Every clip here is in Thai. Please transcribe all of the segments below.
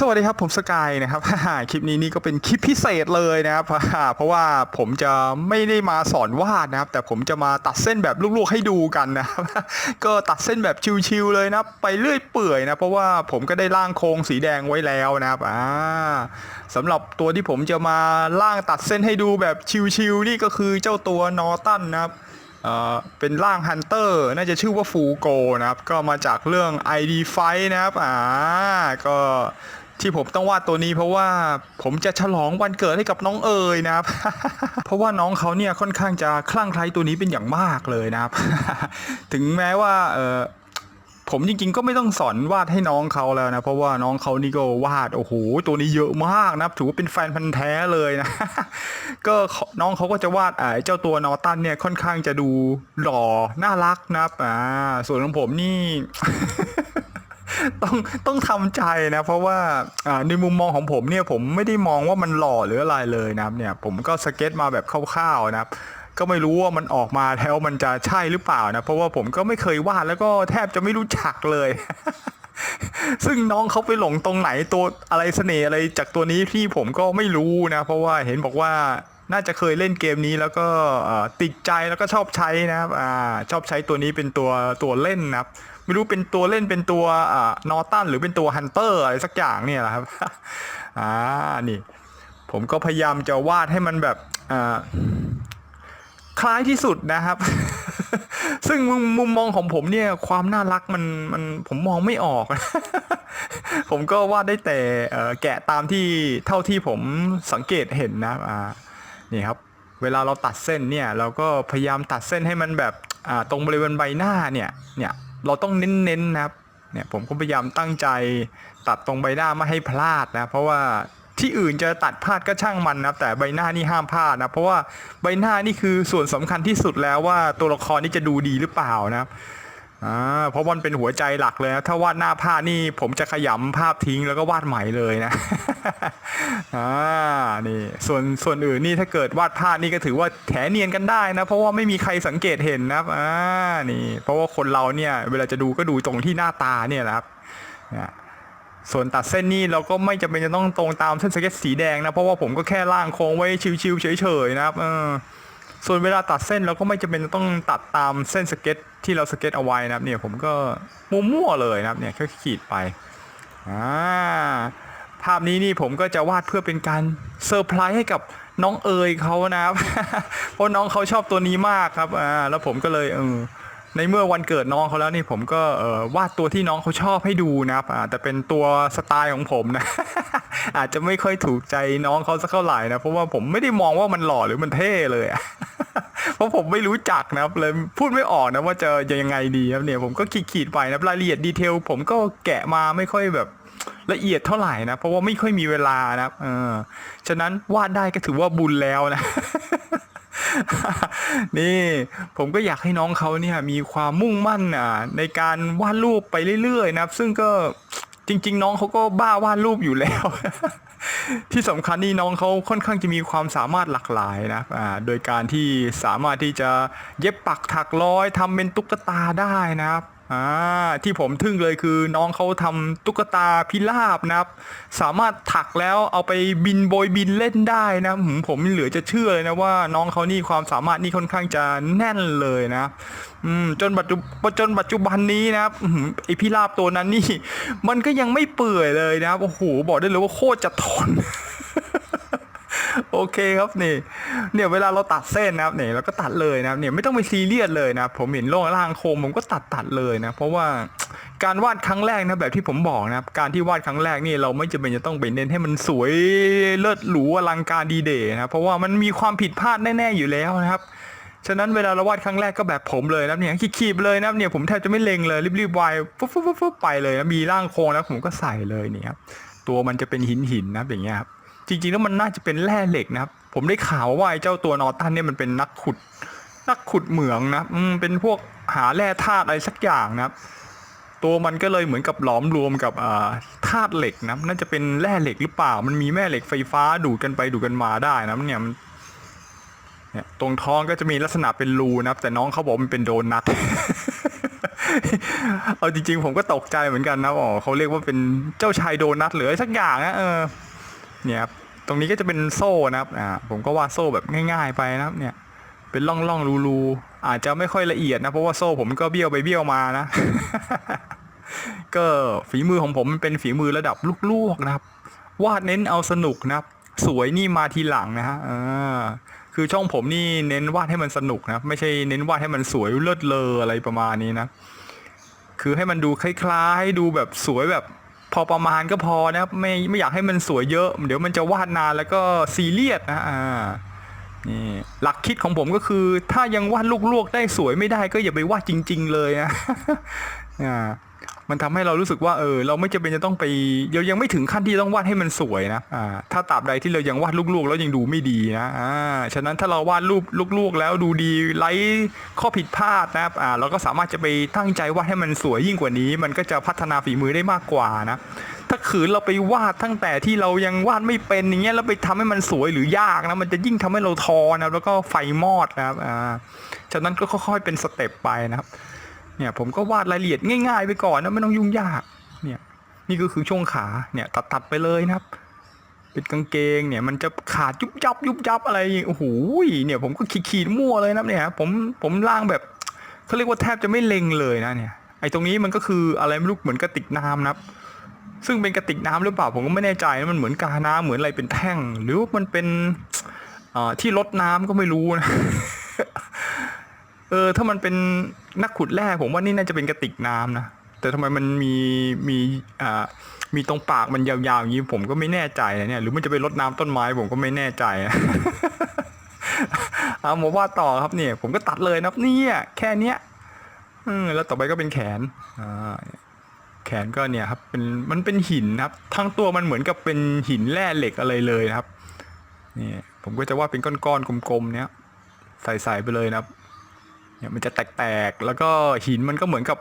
สวัสดีครับผมสกายนะครับคลิปนี้นี่ก็เป็นคลิปพิเศษเลยนะครับเพราะว่าผมจะไม่ได้มาสอนวาดนะครับ แต่ผมจะมาตัดเส้นแบบลูกๆให้ดูกันนะครับก็ตัดเส้นแบบชิวๆเลยนะไปเรื่อยเปื่อยนะเพราะว่าผมก็ได้ร่างโครงสีแดงไว้แล้วนะครับอ่าสำหรับตัวที่ผมจะมาล่างตัดเส้นให้ดูแบบชิวๆนี่ก็คือเจ้าตัวนอตันนะครับเอ่อเป็นร่างฮันเตอร์น่าจะชื่อว่าฟูโกนะครับ ก็มาจากเรื่อง ID Fight นะครับอ่าก็ ที่ผมต้องวาดตัวนี้เพราะว่าผมจะฉลองวันเกิดให้กับน้องเอ๋ยนะครับ เพราะว่าน้องเขาเนี่ยค่อนข้างจะคลั่งไคล้ตัวนี้เป็นอย่างมากเลยนะครับ ถึงแม้ว่าเออผมจริงๆก็ไม่ต้องสอนวาดให้น้องเขาแล้วนะเพราะว่าน้องเขานี่ก็วาดโอ้โหตัวนี้เยอะมากนะครับถือว่าเป็นแฟนพันธ์แท้เลยนะก็น้องเขาก็จะวาดไอ่าเจ้าตัวนอตันเนี่ยค่อนข้างจะดูหล่อน่ารักนะครับอ่าส่วนของผมนี่ ต้องต้องทำใจนะ เพราะว่าในมุมมองของผมเนี่ยผมไม่ได้มองว่ามันหล่อหรืออะไรเลยนะครับเนี่ยผมก็สเก็ตมาแบบคร่าวๆนะครับก็ไม่รู้ว่ามันออกมาแล้วมันจะใช่หรือเปล่านะเพราะว่าผมก็ไม่เคยวาดแล้วก็แทบจะไม่รู้จักเลย ซึ่งน้องเขาไปหลงตรงไหนตัวอะไรเสน่ห์อะไรจากตัวนี้ที่ผมก็ไม่รู้นะ เพราะว่าเห็นบอกว่า น่าจะเคยเล่นเกมนี้แล้วก็ติดใจแล้วก็ชอบใช้นะครับอชอบใช้ตัวนี้เป็นตัวตัวเล่นนะครับไม่รู้เป็นตัวเล่นเป็นตัวนอตันหรือเป็นตัวฮันเตอร์อะไรสักอย่างเนี่ยแหละครับอ่านี่ผมก็พยายามจะวาดให้มันแบบคล้ายที่สุดนะครับ ซึ่งมุมมุมมองของผมเนี่ยความน่ารักมันมันผมมองไม่ออก ผมก็วาดได้แต่แกะตามที่เท่าที่ผมสังเกตเห็นนะอ่า นี่ครับเวลาเราตัดเส้นเนี่ยเราก็พยายามตัดเส้นให้มันแบบอ่าตรงบริเวณใบหน้าเนี่ยเนี่ยเราต้องเน้นๆนะครับเนี่ยผมก็พยายามตั้งใจตัดตรงใบหน้าไม่ให้พลาดนะเพราะว่าที่อื่นจะตัดพลาดก็ช่างมันนะแต่ใบหน้านี่ห้ามพลาดนะเพราะว่าใบหน้านี่คือส่วนสำคัญที่สุดแล้วว่าตัวละครนี่จะดูดีหรือเปล่านะครับ อ่าเพราะมันเป็นหัวใจหลักเลยนะถ้าวาดหน้าพลานี่ผมจะขยำภาพทิ้งแล้วก็วาดใหม่เลยนะ อ่านี่ส่วนส่วนอื่นนี่ถ้าเกิดวาดพลานี่ก็ถือว่าแถเนียนกันได้นะ เพราะว่าไม่มีใครสังเกตเห็นนะครับอ่านี่ เพราะว่าคนเราเนี่ย เวลาจะดูก็ดูตรงที่หน้าตาเนี่ยแหละครับนี่ส่วนตัดเส้นนี่เราก็ไม่จำเป็นจะต้องตรงตามเส้นสเก็ตสีแดงนะเพราะว่าผมก็แค่ล่างโค้งไว้ชิวๆเฉยๆนะครับเออ ส่วนเวลาตัดเส้นเราก็ไม่จำเป็นต้องตัดตามเส้นสเก็ตที่เราสเก็ตเอาไว้นะครับเนี่ยผมก็มั่วๆเลยนะครับเนี่ยแค่ขีดไปอ่าภาพนี้นี่ผมก็จะวาดเพื่อเป็นการเซอร์ไพรส์ให้กับน้องเอ๋ยเขานะครับ เพราะน้องเขาชอบตัวนี้มากครับอ่าแล้วผมก็เลยเออ ในเมื่อวันเกิดน้องเขาแล้วนี่ผมก็วาดตัวที่น้องเขาชอบให้ดูนะครับแต่เป็นตัวสไตล์ของผมนะ อาจจะไม่ค่อยถูกใจน้องเขาสักเท่าไหร่นะเพราะว่าผมไม่ได้มองว่ามันหล่อหรือมันเท่เลยเพราะผมไม่รู้จักนะครับเลยพูดไม่ออกนะว่าจะยังไงดีครับเนี่ยผมก็ขีดๆไปนะรายละเอียดดีเทลผมก็แกะมาไม่ค่อยแบบละเอียดเท่าไหร่นะ เพราะว่าไม่ค่อยมีเวลานะครับเออฉะนั้นวาดได้ก็ถือว่าบุญแล้วนะ นี่ผมก็อยากให้น้องเขาเนี่ยมีความมุ่งมั่นอะในการวาดรูปไปเรื่อยๆนะครับ ซึ่งก็จริง ๆ น้องเขาก็บ้าวาดรูปอยู่แล้ว ที่สำคัญนี่น้องเขาค่อนข้างจะมีความสามารถหลากหลายนะอ่าโดยการที่สามารถที่จะเย็บปักถักร้อยทำเป็นตุ๊กตาได้นะครับ อ่าที่ผมทึ่งเลยคือน้องเขาทำตุ๊กตาพิราบนะครับ สามารถถักแล้วเอาไปบินโบยบินเล่นได้นะหืมผมเหลือจะเชื่อเลยนะว่าน้องเขานี่ความสามารถนี่ค่อนข้างจะแน่นเลยนะอืมจนปัจจุจนปัจจุบันนี้นะครับอื้อหือไอพิราบตัวนั้นนี่ มันก็ยังไม่เปื่อยเลยนะครับโอ้โหบอกได้เลยว่าโคตรจะทน โอเคครับนี่เนี่ยเวลาเราตัดเส้นนะครับเนี่ยเราก็ตัดเลยนะครับเนี่ยไม่ต้องไปซีเรียสเลยนะผมเห็นโล่งล่างโคมผมก็ตัดตัดเลยนะเพราะว่าการวาดครั้งแรกนะแบบที่ผมบอกนะครับการที่วาดครั้งแรกนี่เราไม่จำเป็นจะต้องไปเน้นให้มันสวยเลิศหรูอลังการดีเดย์นะเพราะว่ามันมีความผิดพลาดแน่ ๆอยู่แล้วนะครับฉะนั้นเวลาเราวาดครั้งแรกก็แบบผมเลยนะเนี่ยขีดๆเลยนะเนี่ยผมแทบจะไม่เล็งเลยรีบๆวายฟุ๊บฟุ๊ฟุ๊ฟุ๊ไปเลยนะมีร่างโครงแล้วผมก็ใส่เลยเนี่ยครับตัวมันจะเป็นหินหินๆนะอย่างเงี้ยครับ จริงๆแล้วมันน่าจะเป็นแร่เหล็กนะครับ ผมได้ข่าวว่าไอ้เจ้าตัวนอตันเนี่ยมันเป็นนักขุด นักขุดเหมืองนะอืมเป็นพวกหาแร่ธาตุอะไรสักอย่างนะครับ ตัวมันก็เลยเหมือนกับหลอมรวมกับธาตุเหล็กนะน่าจะเป็นแร่เหล็กหรือเปล่า มันมีแม่เหล็กไฟฟ้าดูดกันไปดูดกันมาได้นะเนี่ยมันเนี่ยตรงท้องก็จะมีลักษณะเป็นรูนะครับ แต่น้องเขาบอกมันเป็นโดนัทเอาจริงๆ ผมก็ตกใจเหมือนกันนะอ๋อเขาเรียกว่าเป็นเจ้าชายโดนัทหรืออะไรสักอย่างนะเออ เนี่ยครับตรงนี้ก็จะเป็นโซ่นะครับอ่าผมก็วาดโซ่แบบง่าย ๆไปนะครับเนี่ยเป็นร่องร่องรูรูๆอาจจะไม่ค่อยละเอียดนะ เพราะว่าโซ่ผมก็เบี้ยวไปเบี้ยวมานะ ก็ฝีมือของผมมันเป็นฝีมือระดับลูกๆนะครับ วาดเน้นเอาสนุกนะครับ สวยนี่มาทีหลังนะฮะคือช่องผมนี่เน้นวาดให้มันสนุกนะครับไม่ใช่เน้นวาดให้มันสวยเลิศเลออะไรประมาณนี้นะ คือให้มันดูคล้ายๆ ดูแบบสวยแบบ พอประมาณก็พอนะครับไม่ไม่อยากให้มันสวยเยอะ เดี๋ยวมันจะวาดนานแล้วก็ซีเรียสนะอ่านี่หลักคิดของผมก็คือ ถ้ายังวาดลวกๆได้สวยไม่ได้ก็อย่าไปวาดจริง ๆ เลยนะอ่า มันทำให้เรารู้สึกว่าเออเราไม่จำเป็นจะต้องไปเรายังไม่ถึงขั้นที่ต้องวาดให้มันสวยนะอ่าถ้าตราบใดที่เรายังวาดลูกๆแล้วยังดูไม่ดีนะอ่าฉะนั้นถ้าเราวาดรูปลูกๆ แล้วดูดีไร้ข้อผิดพลาดนะครับอ่าเราก็สามารถจะไปตั้งใจวาดให้มันสวยยิ่งกว่านี้ มันก็จะพัฒนาฝีมือได้มากกว่านะถ้าขืนเราไปวาดตั้งแต่ที่เรายังวาดไม่เป็นอย่างเงี้ยแล้วไปทำให้มันสวยหรือยากนะมันจะยิ่งทำให้เราทอนะแล้วก็ไฟมอดนะครับอ่าฉะนั้นก็ค่อยๆเป็นสเต็ปไปนะครับ เนี่ยผมก็วาดรายละเอียดง่าย ๆ ไปก่อนนะไม่ต้องยุ่งยากเนี่ยนี่ก็คือช่วงขาเนี่ยตัดตัดๆไปเลยนะครับ เป็นกางเกงเนี่ยมันจะขาดยุบยับยุบยับอะไรโอ้โหเนี่ยผมก็ขีดขีดๆมั่วเลยนะเนี่ยผมผมล่างแบบเขาเรียกว่าแทบจะไม่เล็งเลยนะเนี่ยไอ้ตรงนี้มันก็คืออะไรไม่รู้เหมือนกระติกน้ำนะครับซึ่งเป็นกระติกน้ำหรือเปล่าผมก็ไม่แน่ใจนะมันเหมือนกาน้ำเหมือนอะไรเป็นแท่ง หรือว่ามันเป็นที่ลดน้ำก็ไม่รู้นะ เออ ถ้ามันเป็นนักขุดแร่ผมว่านี่น่าจะเป็นกระติกน้ำนะแต่ทำไมมันมีมีอ่ามีตรงปากมันยาวๆอย่างนี้ผมก็ไม่แน่ใจนะเนี่ย หรือมันจะไปรดน้ำต้นไม้ผมก็ไม่แน่ใจนะเอามาว่าต่อครับเนี่ย ผมก็ตัดเลยนับเนี่ยแค่เนี้ยอืมแล้วต่อไปก็เป็นแขนอ่าแขนก็เนี่ยครับเป็นมันเป็นหินนะครับ ทั้งตัวมันเหมือนกับเป็นหินแร่เหล็กอะไรเลยนะครับนี่ผมก็จะว่าเป็นก้อนๆกลมๆเนี้ยใส่ๆไปเลยนะครับ เนี่ยมันจะแตกๆ แล้วก็หินมันก็เหมือนกับ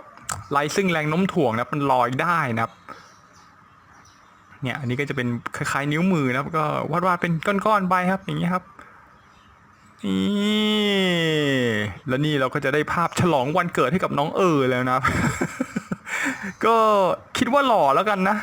ไรซึ่งแรงโน้มถ่วงนะครับมันลอยได้นะครับ เนี่ยอันนี้ก็จะเป็นคล้ายๆนิ้วมือนะครับก็วาดๆเป็นก้อนๆไปครับ อย่างนี้ครับนี่แล้วนี่เราก็จะได้ภาพฉลองวันเกิดให้กับน้องเออแล้วนะครับ ก็คิดว่าหล่อแล้วกันนะ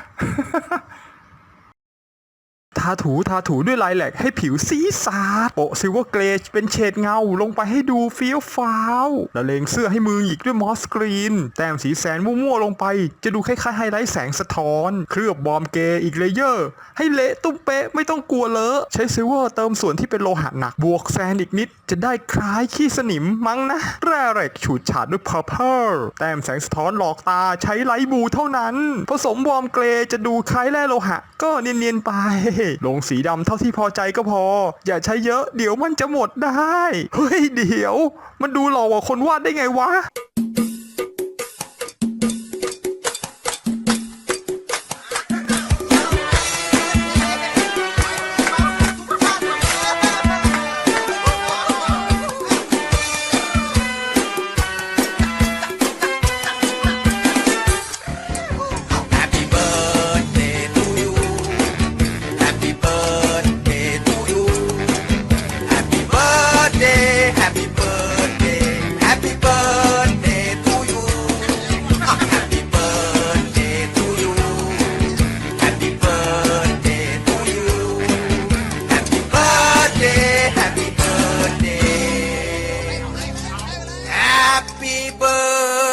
ทาถูทาถูด้วยลายแหลกให้ผิวสีสาดโปะซิลเวอร์เกรจเป็นเฉดเงาลงไปให้ดูเฟี้ยวฟ้าวละเลงเสื้อให้มือหยิกด้วยมอสกรีน แต้มสีแสนมั่วๆลงไป จะดูคล้ายๆไฮไลท์แสงสะท้อน เคลือบบอมเกย์อีกเลเยอร์ ให้เละตุ้มเป๊ะไม่ต้องกลัวเลอะใช้ซิลเวอร์เติมส่วนที่เป็นโลหะหนักบวกแซนอีกนิด จะได้คล้ายขี้สนิมมั้งนะ แร่เหล็กฉูดฉาดด้วยเพอร์เพลแต้มแสงสะท้อนหลอกตาใช้ไลท์บลูเท่านั้น ผสมวอมเกรย์จะดูคล้ายแร่โลหะ ก็เนียนๆไปลงสีดำเท่าที่พอใจก็พอ อย่าใช้เยอะเดี๋ยวมันจะหมดได้ เฮ้ยเดี๋ยว มันดูหล่อกว่าคนวาดได้ไงวะ ऊपर